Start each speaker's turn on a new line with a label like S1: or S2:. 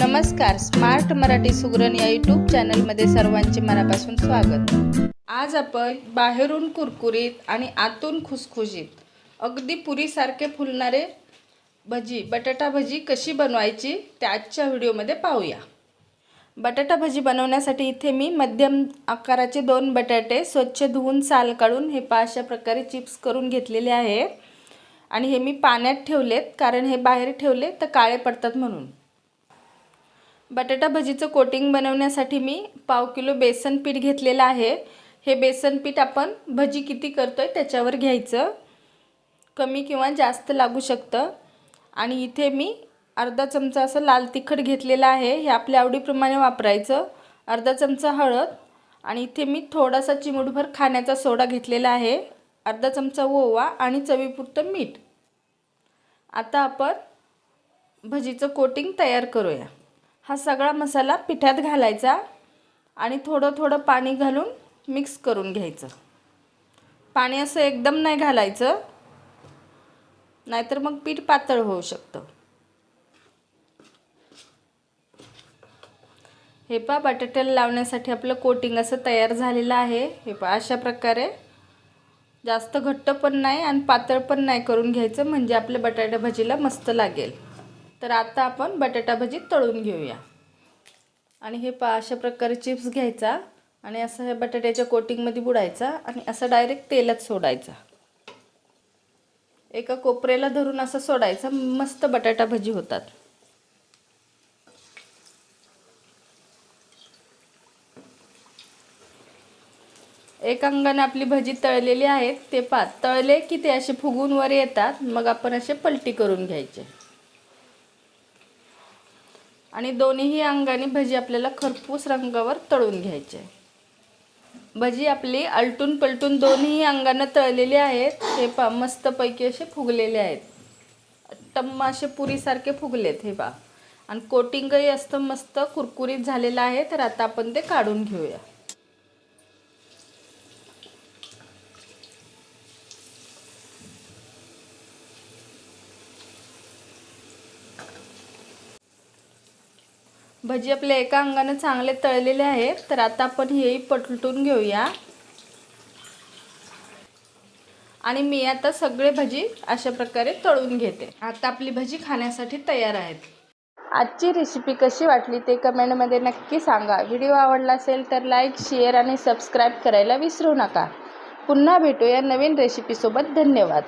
S1: नमस्कार स्मार्ट मराठी सुगरण या यूट्यूब चॅनलमध्ये सर्वांचे मनापासून स्वागत. आज आपण बाहेरून कुरकुरीत आणि आतून खुसखुशीत अगदी पुरीसारखे फुलणारे भजी बटाटा भजी कशी बनवायची ते आजच्या व्हिडिओमध्ये पाहूया. बटाटा भजी बनवण्यासाठी इथे मी मध्यम आकाराचे दोन बटाटे स्वच्छ धुवून साल काढून हे पा अशा प्रकारे चिप्स करून घेतलेले आहे. आणि हे मी पाण्यात ठेवलेत कारण हे बाहेर ठेवले तर काळे पडतात म्हणून. बटाटा भजीचं कोटिंग बनवण्यासाठी मी पाव किलो बेसन पीठ घेतलेलं आहे. हे बेसन पीठ आपण भजी किती करतो आहे त्याच्यावर घ्यायचं. कमी किंवा जास्त लागू शकतं. आणि इथे मी अर्धा चमचा असं लाल तिखट घेतलेलं आहे. हे आपल्या आवडीप्रमाणे वापरायचं. अर्धा चमचा हळद. आणि इथे मी थोडासा चिमूटभर खाण्याचा सोडा घेतलेला आहे. अर्धा चमचा ओवा आणि चवीपुरतं मीठ. आता आपण भजीचं कोटिंग तयार करूया. हा सगळा मसाला पिठात घालायचा आणि थोडं थोडं पाणी घालून मिक्स करून घ्यायचं. पाणी असं एकदम नाही घालायचं नाहीतर मग पीठ पातळ होऊ शकतं. हे पा बटाट्याला लावण्यासाठी आपलं कोटिंग असं तयार झालेलं आहे. हे पा अशा प्रकारे. जास्त घट्ट पण नाही आणि पातळ पण नाही करून घ्यायचं म्हणजे आपल्या बटाटा भजीला मस्त लागेल. तर आता आपण बटाटा भजी तळून घेऊया. आणि हे पा अशा प्रकारे चिप्स घ्यायचा आणि असं हे बटाट्याच्या कोटिंगमध्ये बुडायचा आणि असं डायरेक्ट तेलात सोडायचा. एका कोपऱ्याला धरून असं सोडायचं मस्त बटाटा भजी होतात. एक अंगाने आपली भजी तळलेली आहेत ते पा तळले की ते असे फुगून वर येतात मग आपण असे पलटी करून घ्यायचे. आणि दोन्हीही अंगाने भजी आपल्याला खरपूस रंगावर तळून घ्यायचे. भजी आपली अलटून पलटून दोन्ही अंगानं तळलेली आहेत. हे पा मस्तपैकी असे फुगलेले आहेत. टम्म असे पुरीसारखे फुगलेत हे पा आणि कोटिंगही असतं मस्त कुरकुरीत झालेलं आहे. तर आता आपण ते काढून घेऊया. भजी आपल्या एका अंगाने चांगले तळलेले आहेत तर आता आपण हेही पलटून घेऊया. आणि मी आता सगळे भजी अशा प्रकारे तळून घेते. आता आपली भजी खाण्यासाठी तयार आहेत. आजची रेसिपी कशी वाटली ते कमेंटमध्ये नक्की सांगा. व्हिडिओ आवडला असेल तर लाईक शेअर आणि सबस्क्राईब करायला विसरू नका. पुन्हा भेटूया नवीन रेसिपीसोबत धन्यवाद.